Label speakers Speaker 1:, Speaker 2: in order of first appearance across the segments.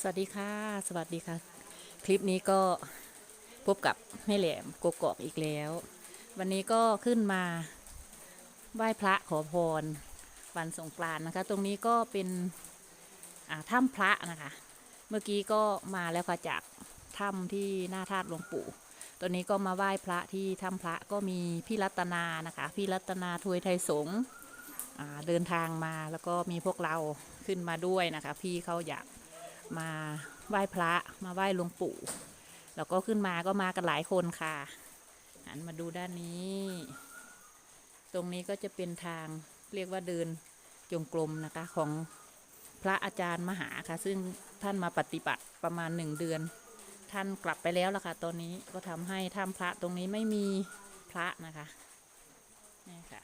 Speaker 1: สวัสดีค่ะ สวัสดีค่ะ คลิปนี้ก็พบกับแม่แหลมโกกอกอีกแล้ว วันนี้ก็ขึ้นมาไหว้พระขอพรวันสงกรานต์นะคะ ตรงนี้ก็เป็นถ้ำพระนะคะ เมื่อกี้ก็มาแล้วค่ะจากถ้ำที่หน้าธาตุหลวงปู่ตอนนี้ก็มาไหว้พระที่ถ้ำพระก็มีพี่รัตนานะคะ พี่รัตนาทวยไทยสงเดินทางมาแล้วก็มีพวกเราขึ้นมาด้วยนะคะ พี่เขาอยาก มาไหว้พระมาไหว้หลวงปู่แล้วก็ขึ้นมาก็มากันหลายคนค่ะหันมาดูด้านนี้ ตรงนี้ก็จะเป็นทางเรียกว่าเดินจงกรมนะคะของพระอาจารย์มหาค่ะ ซึ่งท่านมาปฏิบัติประมาณหนึ่งเดือน ท่านกลับไปแล้วล่ะค่ะ ตอนนี้ก็ทำให้ถ้ำพระตรงนี้ไม่มีพระนะคะนี่ค่ะ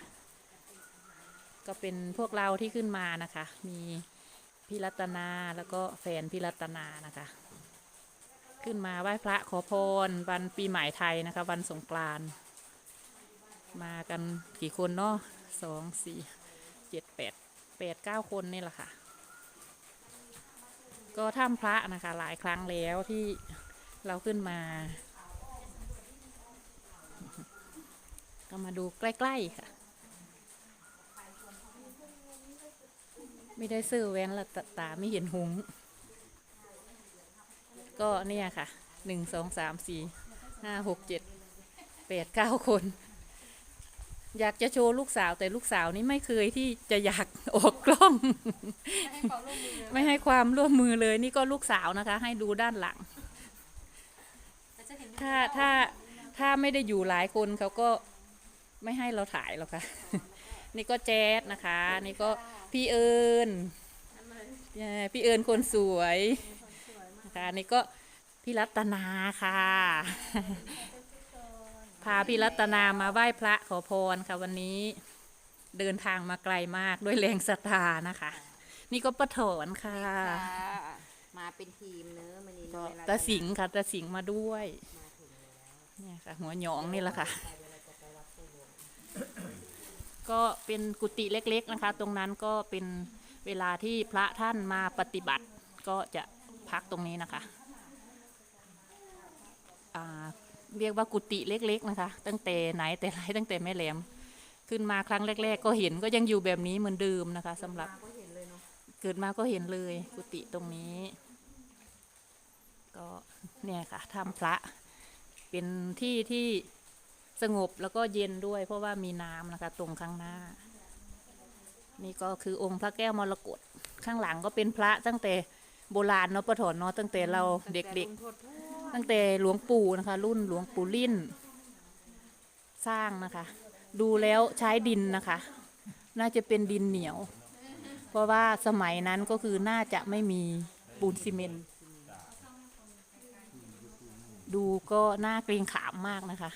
Speaker 1: ก็เป็นพวกเราที่ขึ้นมานะคะ มี พี่รัตนาแล้วก็แฟนพี่รัตนานะคะ ขึ้นมาไหว้พระขอพรวันปีใหม่ไทยนะคะ วันสงกรานต์มากันกี่คนเนาะสองสี่เจ็ดแปดแปดเก้าคนนี่แหละค่ะ ก็ถ้ำพระนะคะ หลายครั้งแล้วที่เราขึ้นมา ก็มาดูใกล้ ๆ ค่ะ ไม่ได้ซื้อแว่นละตตาไม่เห็นหงส์ก็เนี่ยค่ะหนึ่งสองสามสี่ห้าหกเจ็ดแปดเก้าคน อยากจะโชว์ลูกสาวแต่ลูกสาวนี่ไม่เคยที่จะอยากออกกล้อง ไม่ให้ความร่วมมือเลยนี่ก็ลูกสาวนะคะ ให้ดูด้านหลัง ถ้าถ้าถ้าไม่ได้อยู่หลายคนเขาก็ไม่ให้เราถ่ายหรอกค่ะ นี่ก็แจ๊ดนะคะ นี่ก็พี่เอิญเย้พี่เอิญคนสวยนะคะนี่ก็พี่รัตนาค่ะ พาพี่รัตนามาไหว้พระขอพรค่ะวันนี้ เดินทางมาไกลมากด้วยแรงศรัทธานะคะ นี่ก็ประถอนค่ะ
Speaker 2: มาเป็นทีมเนอะมันนี่
Speaker 1: ก็
Speaker 2: เวล
Speaker 1: ตาสิงห์ค่ะตาสิงห์มาด้วยเนี่ยค่ะ หัวหยองนี่แหละค่ะ ก็เป็นกุฏิเล็กๆนะคะ ตรงนั้นก็เป็นเวลาที่พระท่านมาปฏิบัติก็จะพักตรงนี้นะคะเรียกว่ากุฏิเล็กๆนะคะ ตั้งแต่ไหนแต่ไรตั้งแต่แม่แหลม ขึ้นมาครั้งแรก ๆ ก็เห็นก็ยังอยู่แบบนี้เหมือนเดิมนะคะสำหรับ
Speaker 2: เกิ
Speaker 1: ดมาก็เห็นเลยกุฏิตรงนี้ ก็เนี่ยค่ะถ้ำพระเป็นที่ที่ สงบแล้วก็เย็นด้วย เพราะว่ามีน้ำนะคะ ตรงข้างหน้า นี่ก็คือองค์พระแก้วมรกตข้างหลังก็เป็นพระตั้งแต่โบราณเนาะประถอนเนาะตั้งแต่เราเด็กๆ ตั้งแต่หลวงปู่นะคะ รุ่นหลวงปู่ลิ่น สร้างนะคะ ดูแล้วใช้ดินนะคะ น่าจะเป็นดินเหนียว เพราะว่าสมัยนั้นก็คือน่าจะไม่มีปูนซีเมนต์ดูก็น่าเกรงขามมากนะคะ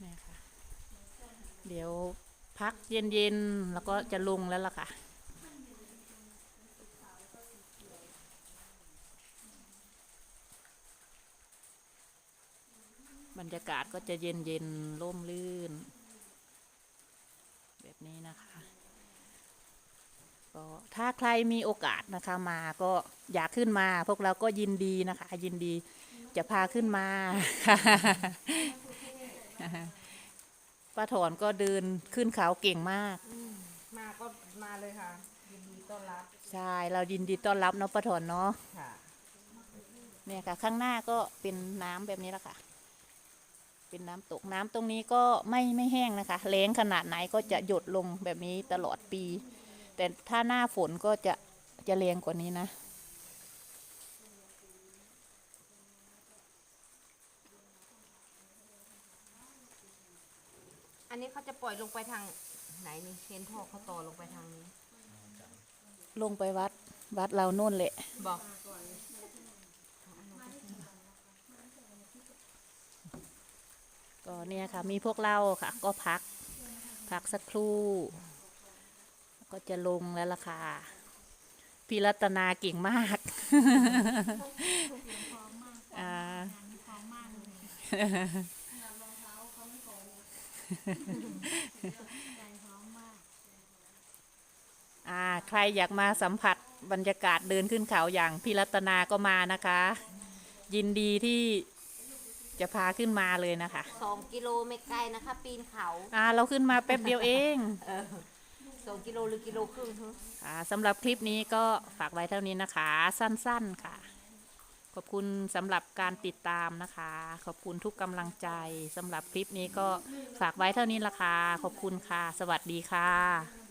Speaker 1: เนี่ยค่ะ เดี๋ยวพักเย็นๆ แล้วก็จะลงแล้วล่ะค่ะ บรรยากาศก็จะเย็นๆร่มรื่น แบบนี้นะคะ ก็ถ้าใครมีโอกาสนะคะมาก็อยากขึ้นมา พวกเราก็ยินดีนะคะ ยินดีจะพาขึ้นมา ป้าถอนก็เดินขึ้นเขาเก่งมาก
Speaker 2: มาก็มาเลยค่ะ ยินดีต้อนรับ
Speaker 1: ใช่ เรายินดีต้อนรับเนาะป้าถอนเนาะ
Speaker 2: ค่ะ
Speaker 1: เนี่ยค่ะ ข้างหน้าก็เป็นน้ำแบบนี้แหละค่ะ เป็นน้ำตกน้ำตรงนี้ก็ไม่ไม่แห้งนะคะแล้งขนาดไหนก็จะหยดลงแบบนี้ตลอดปี แต่ถ้าหน้าฝนก็จะจะแรงกว่านี้นะ
Speaker 2: นนี้เขาจะปล่อยลงไปทางไหนนี่เห็นท่อเขาต่อลงไปทางนี้
Speaker 1: ลงไปวัด วัดเราโน่นแหละ
Speaker 2: บอก
Speaker 1: ก็เนี่ยค่ะ มีพวกเราค่ะ ก็พัก พักสักครู่ ก็จะลงแล้วล่ะค่ะพี่รัตนาเก่งมากอ่า ครอยากมาสัมผัสบรรยากาศเดินขึ้นเขาอย่างพี่รัตนาก็มานะคะ ยินดีที่จะพาขึ้นมาเลยนะคะ
Speaker 2: สองกิโลไม่ไกลนะคะ ปีนเขา
Speaker 1: อ่า เราขึ้นมาแป๊บเดียวเอง
Speaker 2: เออสองกิโลหรือกิโลครึ่งฮึ
Speaker 1: อ่าสำหรับคลิปนี้ก็ฝากไว้เท่านี้นะคะ สั้นๆค่ะ ขอบคุณสำหรับการติดตามนะคะ ขอบคุณทุกกำลังใจสำหรับคลิปนี้ก็ฝากไว้เท่านี้ละค่ะ ขอบคุณค่ะ สวัสดีค่ะ